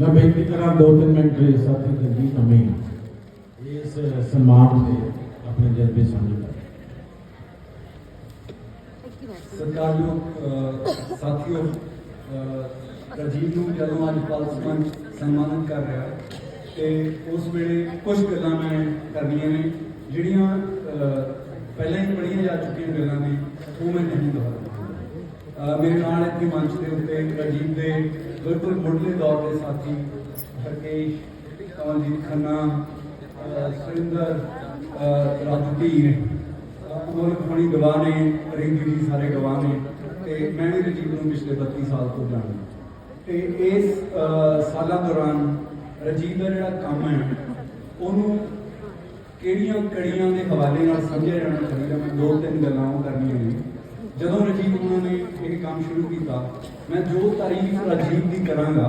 ਮੈਂ ਬੇਨਤੀ ਕਰਾਂ ਦੋ ਤਿੰਨ ਮਿੰਟ ਦੇ ਸਾਥੀ ਜਲਦੀ ਨਵੇਂ ਇਸ ਸਨਮਾਨ ਤੇ ਆਪਣੇ ਜਜ਼ਬੇ ਸਾਂਝੇ ਕਰਾਂ। ਸਤਿਕਾਰਯੋਗ ਸਾਥੀਓ ਅਹ, ਨੂੰ ਜਦੋਂ ਅੱਜ ਪਲਸ ਮੰਚ ਸਨਮਾਨਿਤ ਕਰ ਰਿਹਾ ਤੇ ਉਸ ਵੇਲੇ ਕੁਝ ਗੱਲਾਂ ਮੈਂ ਕਰਨੀਆਂ ਨੇ ਜਿਹੜੀਆਂ ਪਹਿਲਾਂ ਹੀ ਪੜ੍ਹੀਆਂ ਜਾ ਚੁੱਕੀਆਂ ਗੱਲਾਂ ਨੇ ਉਹ ਮੈਂ ਨਹੀਂ ਦੁਹਰਾਉਂਦਾ। ਮੇਰੇ ਨਾਲ ਇੱਥੇ ਮੰਚ ਦੇ ਉੱਤੇ ਰਾਜੀਵ ਦੇ ਬਿਲਕੁਲ ਮੁੱਢਲੇ ਦੌਰ ਦੇ ਸਾਥੀ ਹਰਕੇਸ਼ ਕਮਲਜੀਤ ਖੰਨਾ ਸੁਰਿੰਦਰ ਅਹ, ਰਾਜੂ ਧੀਰ ਅਮਰ ਖਣੀ ਗਵਾਹ ਨੇ ਰਿੰਗੀ ਜੀ ਸਾਰੇ ਗਵਾਹ ਨੇ ਤੇ ਮੈਂ ਵੀ ਰਜੀਵ ਨੂੰ ਪਿਛਲੇ 32 ਸਾਲ ਤੋਂ ਜਾਣਦਾ। ਤੇ ਇਸ ਸਾਲਾਂ ਦੌਰਾਨ ਰਜੀਵ ਦਾ ਜਿਹੜਾ ਕੰਮ ਹੈ ਉਹਨੂੰ ਕਿਹੜੀਆਂ ਕੜੀਆਂ ਦੇ ਹਵਾਲੇ ਨਾਲ ਸਮਝਿਆ ਜਾਣਾ ਚਾਹੀਦਾ? ਮੈਂ ਦੋ ਤਿੰਨ ਗੱਲਾਂ ਉਹ ਕਰਨੀਆਂ ਨੇ। ਜਦੋਂ ਰਜੀਵ ਉਹਨਾਂ ਨੇ ਇਹ ਕੰਮ ਸ਼ੁਰੂ ਕੀਤਾ, ਮੈਂ ਜੋ ਤਾਰੀਫ ਰਜੀਵ ਦੀ ਕਰਾਂਗਾ,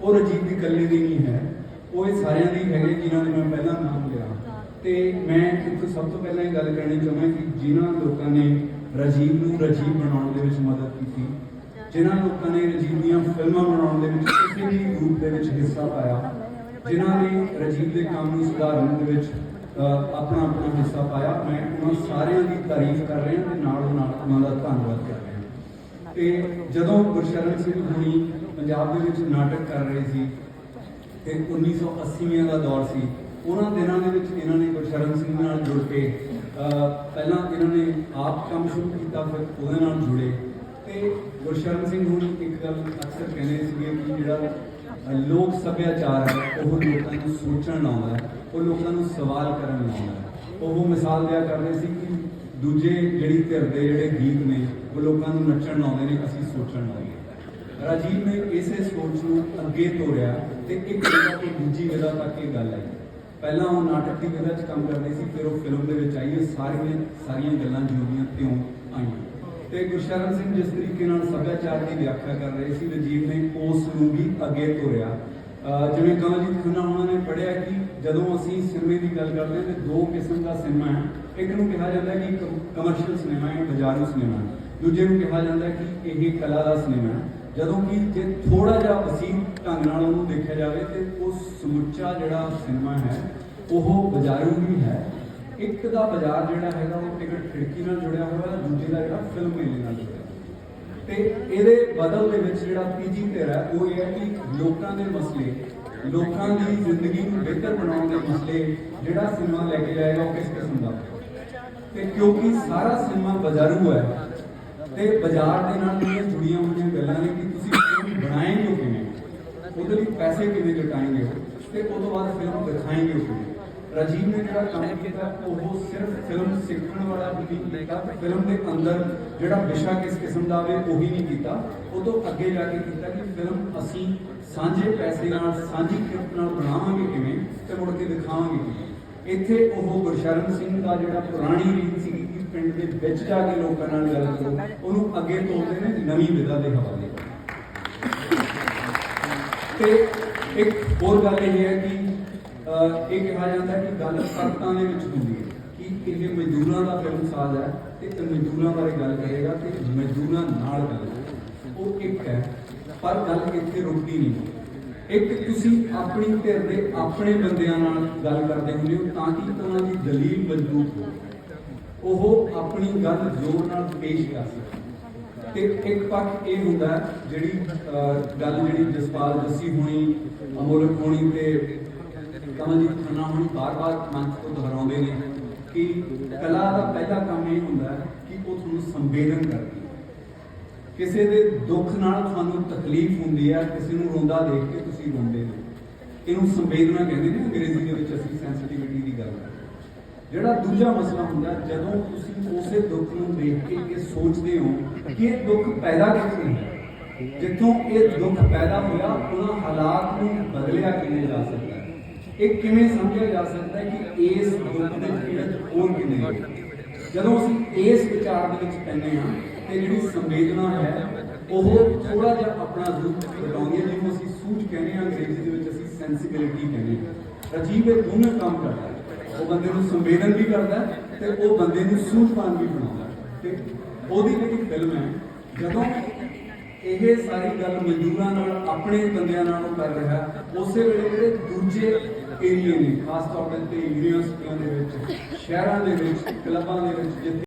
ਉਹ ਰਜੀਵ ਦੀ ਇਕੱਲੇ ਦੀ ਨਹੀਂ ਹੈ। ਉਹ ਇਹ ਸਾਰਿਆਂ ਦੀ ਹੈਗੇ ਜਿਨ੍ਹਾਂ ਦੇ ਮੈਂ ਪਹਿਲਾਂ ਨਾਮ ਲਿਆ। ਤੇ ਮੈਂ ਇੱਕ ਸਭ ਤੋਂ ਪਹਿਲਾਂ ਇਹ ਗੱਲ ਕਰਨੀ ਚਾਹੁੰਦਾ ਕਿ ਜਿਨ੍ਹਾਂ ਲੋਕਾਂ ਨੇ ਰਾਜੀਵ ਨੂੰ ਰਾਜੀਵ ਬਣਾਉਣ ਦੇ ਵਿੱਚ ਮਦਦ ਕੀਤੀ, ਜਿਨ੍ਹਾਂ ਲੋਕਾਂ ਨੇ ਰਜੀਵ ਦੀਆਂ ਫਿਲਮਾਂ ਬਣਾਉਣ ਦੇ ਵਿੱਚ ਕਿਸੇ ਵੀ ਰੂਪ ਦੇ ਵਿੱਚ ਹਿੱਸਾ ਪਾਇਆ, ਜਿਨ੍ਹਾਂ ਨੇ ਰਾਜੀਵ ਦੇ ਕੰਮ ਨੂੰ ਸੁਧਾਰਨ ਦੇ ਵਿੱਚ ਆਪਣਾ ਆਪਣਾ ਹਿੱਸਾ ਪਾਇਆ। ਮੈਂ ਉਹਨਾਂ ਸਾਰਿਆਂ ਦੀ ਤਾਰੀਫ ਕਰ ਰਿਹਾ ਤੇ ਨਾਲੋਂ ਨਾਲ ਉਹਨਾਂ ਦਾ ਧੰਨਵਾਦ ਕਰ ਰਿਹਾ। ਤੇ ਜਦੋਂ ਗੁਰਸ਼ਰਨ ਸਿੰਘ ਹੁਣੀ ਪੰਜਾਬ ਦੇ ਵਿੱਚ ਨਾਟਕ ਕਰ ਰਹੇ ਸੀ ਤੇ 1980ਵਿਆਂ ਦਾ ਦੌਰ ਸੀ, ਉਹਨਾਂ ਦਿਨਾਂ ਦੇ ਵਿੱਚ ਇਹਨਾਂ ਨੇ ਗੁਰਸ਼ਰਨ ਸਿੰਘ ਨਾਲ ਜੁੜ ਕੇ ਪਹਿਲਾਂ ਇਹਨਾਂ ਨੇ ਆਪ ਕੰਮ ਸ਼ੁਰੂ ਕੀਤਾ, ਫਿਰ ਉਹਦੇ ਨਾਲ ਜੁੜੇ। ਤੇ ਗੁਰਸ਼ਰਨ ਸਿੰਘ ਹੁਣ ਇੱਕ ਗੱਲ ਅਕਸਰ ਕਹਿੰਦੇ ਸੀਗੇ ਕਿ ਜਿਹੜਾ ਲੋਕ ਸੱਭਿਆਚਾਰ ਹੈ, ਉਹ ਲੋਕਾਂ ਨੂੰ ਸੋਚਣ ਲਾਉਂਦਾ ਹੈ, ਉਹ ਲੋਕਾਂ ਨੂੰ ਸਵਾਲ ਕਰਨ ਲਾਉਂਦਾ ਹੈ। ਉਹ ਮਿਸਾਲ ਦਿਆ ਕਰਦੇ ਸੀ ਕਿ ਦੂਜੇ ਜਿਹੜੀ ਧਿਰ ਦੇ ਜਿਹੜੇ ਗੀਤ ਨੇ, ਉਹ ਲੋਕਾਂ ਨੂੰ ਨੱਚਣ ਲਾਉਂਦੇ ਨੇ, ਅਸੀਂ ਸੋਚਣ ਲਾਉਂਦੇ ਰਾਜੀਵ ਨੇ ਇਸੇ ਸੋਚ ਨੂੰ ਅੱਗੇ ਤੋਰਿਆ ਤੇ ਇੱਕ ਵਿਧਾ ਤੋਂ ਦੂਜੀ ਵਿਧਾ ਤੱਕ ਇਹ ਗੱਲ ਆਈ। ਪਹਿਲਾਂ ਉਹ ਨਾਟਕ ਦੀ ਵਿਧਾ 'ਚ ਕੰਮ ਕਰਦੇ ਸੀ, ਫਿਰ ਉਹ ਫਿਲਮ ਦੇ ਵਿੱਚ ਆਈ ਇਹ ਸਾਰੀਆਂ ਸਾਰੀਆਂ ਗੱਲਾਂ ਜਿਉਂਦੀਆਂ ਤਿਉਂ ਆਈਆਂ। ਤੇ ਗੁਰਸ਼ਰਨ ਸਿੰਘ ਜਿਸ ਤਰੀਕੇ ਨਾਲ ਸੱਭਿਆਚਾਰ ਦੀ ਵਿਆਖਿਆ ਕਰ ਰਹੇ ਸੀ ਰਾਜੀਵ ਨੇ ਉਸ ਨੂੰ ਵੀ ਅੱਗੇ ਤੋਰਿਆ। ਜਿਵੇਂ ਕਮਲਜੀਤ ਖੰਨਾ ਉਹਨਾਂ ਨੇ ਪੜ੍ਹਿਆ ਕਿ ਜਦੋਂ ਅਸੀਂ ਸਿਨੇਮੇ ਦੀ ਗੱਲ ਕਰਦੇ ਹਾਂ ਤੇ ਦੋ ਕਿਸਮ ਦਾ ਸਿਨੇਮਾ ਹੈ। ਇੱਕ ਨੂੰ ਕਿਹਾ ਜਾਂਦਾ ਹੈ ਕਿ ਕਮਰਸ਼ੀਅਲ ਸਿਨੇਮਾ ਹੈ, ਬਾਜ਼ਾਰੂ ਸਿਨੇਮਾ ਹੈ। ਦੂਜੇ ਨੂੰ ਕਿਹਾ ਜਾਂਦਾ ਕਿ ਇਹ ਕਲਾ ਦਾ ਸਿਨੇਮਾ ਹੈ। ਜਦੋਂ ਕਿ ਜੇ ਥੋੜਾ ਜਿਹਾ ਵਸੀਮ ਢੰਗ ਨਾਲ ਉਹਨੂੰ ਦੇਖਿਆ ਜਾਵੇ ਤੇ ਉਹ ਸਮੁੱਚਾ ਜਿਹੜਾ ਸਿਨੇਮਾ ਹੈ, ਉਹ ਬਾਜ਼ਾਰੂ ਵੀ ਹੈ। ਇੱਕ ਦਾ ਬਾਜ਼ਾਰ ਜਿਹੜਾ ਹੈਗਾ, ਉਹ ਟਿਕਟ ਖਿੜਕੀ ਨਾਲ ਜੁੜਿਆ ਹੋਇਆ ਹੈ ਜਿਹੜਾ ਫਿਲਮ ਮੇਲੇ ਨਾਲ ਜੁੜਿਆ ਤੇ ਇਹਦੇ ਬਦਲ ਦੇ ਵਿੱਚ ਜਿਹੜਾ ਤੀਜੀ ਧਿਰ ਹੈ, ਉਹ ਇਹ ਹੈ ਕਿ ਲੋਕਾਂ ਦੇ ਮਸਲੇ, ਲੋਕਾਂ ਦੀ ਜ਼ਿੰਦਗੀ ਨੂੰ ਬਿਹਤਰ ਬਣਾਉਣ ਦੇ ਮਸਲੇ ਜਿਹੜਾ ਸਿਨੇਮਾ ਲੈ ਕੇ ਜਾਏਗਾ ਉਹ ਕਿਸ ਕਿਸਮ ਦਾ? ਤੇ ਕਿਉਂਕਿ ਸਾਰਾ ਸਿਨੇਮਾ ਬਾਜ਼ਾਰੂ ਹੈ, ਤੇ ਬਾਜ਼ਾਰ ਦੇ ਨਾਲ ਜਿਹੜੀਆਂ ਜੁੜੀਆਂ ਹੋਈਆਂ ਗੱਲਾਂ ਨੇ ਕਿ ਤੁਸੀਂ ਫਿਲਮ ਬਣਾਏਂਗੇ ਕਿਵੇਂ? ਉਹਦੇ ਲਈ ਪੈਸੇ ਕਿਵੇਂ ਜਟਾਏਂਗੇ ਤੇ ਉਸ ਤੋਂ ਬਾਅਦ ਫਿਲਮ ਦਿਖਾਏਂਗੇ ਕਿਵੇਂ? ਰਾਜੀਵ ਨੇ ਜਿਹੜਾ ਕੰਮ ਕੀਤਾ, ਉਹ ਸਿਰਫ ਫਿਲਮ ਸਿੱਖਣ ਵਾਲਾ ਵੀ ਕੀਤਾ ਫਿਲਮ ਦੇ ਅੰਦਰ ਜਿਹੜਾ ਵਿਸ਼ਾ ਕਿਸ ਕਿਸਮ ਦਾ ਆਵੇ, ਉਹੀ ਨਹੀਂ ਕੀਤਾ। ਉਹ ਤੋਂ ਅੱਗੇ ਜਾ ਕੇ ਕੀਤਾ ਕਿ ਫਿਲਮ ਅਸੀਂ ਸਾਂਝੇ ਪੈਸੇ ਨਾਲ, ਸਾਂਝੀ ਕਿਰਤ ਨਾਲ ਬਣਾਵਾਂਗੇ ਕਿਵੇਂ ਤੇ ਮੁੜ ਕੇ ਦਿਖਾਵਾਂਗੇ ਕਿਵੇਂ। ਇੱਥੇ ਉਹ ਗੁਰਸ਼ਰਨ ਸਿੰਘ ਦਾ ਜਿਹੜਾ ਪੁਰਾਣੀ ਰੀਤ ਸੀ ਕਿ ਪਿੰਡ ਦੇ ਵਿੱਚ ਜਾ ਕੇ ਲੋਕਾਂ ਨਾਲ ਗੱਲ ਕਰੋ, ਉਹਨੂੰ ਅੱਗੇ ਤੋਰਦੇ ਨੇ ਨਵੀਂ ਵਿਧਾ ਦੇ ਹਵਾਲੇ। ਤੇ ਇੱਕ ਹੋਰ ਗੱਲ ਇਹ ਹੈ ਕਿ ਇਹ ਕਿਹਾ ਜਾਂਦਾ ਕਿ ਗੱਲ ਸ਼ਰਤਾਂ ਦੇ ਵਿੱਚ ਹੁੰਦੀ ਹੈ ਕਿ ਇਹ ਮਜ਼ਦੂਰਾਂ ਦਾ ਫਿਲਮ ਸਾਜ਼ ਹੈ ਤੇ ਇਹ ਮਜ਼ਦੂਰਾਂ ਬਾਰੇ ਗੱਲ ਕਰੇਗਾ ਤੇ ਮਜ਼ਦੂਰਾਂ ਨਾਲ ਗੱਲ ਕਰੇਗਾ। ਉਹ ਇੱਕ ਹੈ, ਪਰ ਗੱਲ ਇੱਥੇ ਰੁਕਦੀ ਨਹੀਂ। ਇੱਕ ਤੁਸੀਂ ਆਪਣੀ ਧਿਰ ਦੇ ਆਪਣੇ ਬੰਦਿਆਂ ਨਾਲ ਗੱਲ ਕਰਦੇ ਹੁੰਦੇ ਹੋ ਤਾਂ ਕਿ ਉਹਨਾਂ ਦੀ ਦਲੀਲ ਮਜ਼ਬੂਤ ਹੋ ਉਹ ਆਪਣੀ ਗੱਲ ਜ਼ੋਰ ਨਾਲ ਪੇਸ਼ ਕਰ ਸਕਣ। ਤੇ ਇੱਕ ਪੱਖ ਇਹ ਹੁੰਦਾ ਜਿਹੜੀ ਗੱਲ ਜਿਹੜੀ ਜਸਪਾਲ ਜੱਸੀ ਹੋਣੀ, ਅਮੋਲਕ ਹੋਣੀ ਤੇ ਕਮਲਜੀਤ ਖੰਨਾ ਹੁਣ ਬਾਰ-ਬਾਰ ਮੰਚ ਤੋਂ ਦੁਹਰਾਉਂਦੇ ਨੇ ਕਿ ਕਲਾ ਦਾ ਪਹਿਲਾ ਕੰਮ ਇਹ ਹੁੰਦਾ ਕਿ ਉਹ ਤੁਹਾਨੂੰ ਸੰਵੇਦਨ ਕਰਦੀ ਹੈ। ਕਿਸੇ ਦੇ ਦੁੱਖ ਨਾਲ ਤੁਹਾਨੂੰ ਤਕਲੀਫ ਹੁੰਦੀ ਹੈ, ਕਿਸੇ ਨੂੰ ਰੋਂਦਾ ਦੇਖ ਕੇ ਤੁਸੀਂ ਰੋਂਦੇ ਹੋ। ਇਹਨੂੰ ਸੰਵੇਦਨਾ ਕਹਿੰਦੇ ਨੇ ਅੰਗਰੇਜ਼ੀ ਦੇ ਵਿੱਚ ਅਸੀਂ ਸੈਂਸਿਟੀਵਿਟੀ ਦੀ ਗੱਲ ਕਰਦੇ ਜਿਹੜਾ ਦੂਜਾ ਮਸਲਾ ਹੁੰਦਾ, ਜਦੋਂ ਤੁਸੀਂ ਉਸੇ ਦੁੱਖ ਨੂੰ ਦੇਖ ਕੇ ਇਹ ਸੋਚਦੇ ਹੋ ਕਿ ਇਹ ਦੁੱਖ ਪੈਦਾ ਕਿੱਥੋਂ ਹੋਇਆ? ਜਿੱਥੋਂ ਇਹ ਦੁੱਖ ਪੈਦਾ ਹੋਇਆ, ਉਹਨਾਂ ਹਾਲਾਤ ਨੂੰ ਬਦਲਿਆ ਕਿਵੇਂ ਜਾ ਸਕਦਾ ਹੈ? ਇਹ ਕਿਵੇਂ ਸਮਝਿਆ ਜਾ ਸਕਦਾ ਹੈ ਕਿ ਇਸ ਦੁੱਖ ਦੇ ਹੋਰ ਕਿਵੇਂ ਜਦੋਂ ਅਸੀਂ ਇਸ ਵਿਚਾਰ ਦੇ ਵਿੱਚ ਪੈਂਦੇ ਹਾਂ, ਤੇ ਜਿਹੜੀ ਸੰਵੇਦਨਾ ਹੈ, ਉਹ ਥੋੜਾ ਜਿਹਾ ਆਪਣਾ ਰੂਪ ਬਦਲਾਉਂਦੀ ਹੈ, ਜਿਹਨੂੰ ਅਸੀਂ ਸੂਝ ਕਹਿੰਦੇ ਹਾਂ, ਅੰਗਰੇਜ਼ੀ ਦੇ ਵਿੱਚ ਅਸੀਂ ਸੈਂਸਿਬਿਲਿਟੀ ਕਹਿੰਦੇ ਹਾਂ। ਰਾਜੀਵ ਇਹ ਦੋਨੋਂ ਕੰਮ ਕਰਦਾ ਉਹ ਬੰਦੇ ਨੂੰ ਸੰਵੇਦਨ ਵੀ ਕਰਦਾ ਹੈ, ਤੇ ਉਹ ਬੰਦੇ ਨੂੰ ਸੂਝਵਾਨ ਵੀ ਬਣਾਉਂਦਾ ਤੇ ਉਹਦੀ ਜਿਹੜੀ ਫਿਲਮ ਹੈ, ਜਦੋਂ ਇਹ ਸਾਰੀ ਗੱਲ ਮਜ਼ਦੂਰਾਂ ਨਾਲ, ਆਪਣੇ ਬੰਦਿਆਂ ਨਾਲ ਕਰ ਰਿਹਾ, ਉਸੇ ਵੇਲੇ ਜਿਹੜੇ ਦੂਜੇ ਏਰੀਏ ਨੇ, ਖਾਸ ਤੌਰ ਤੇ ਯੂਨੀਵਰਸਿਟੀਆਂ ਦੇ ਵਿੱਚ, ਸ਼ਹਿਰਾਂ ਦੇ ਵਿੱਚ, ਕਲੱਬਾਂ ਦੇ ਵਿੱਚ, ਜਿੱਥੇ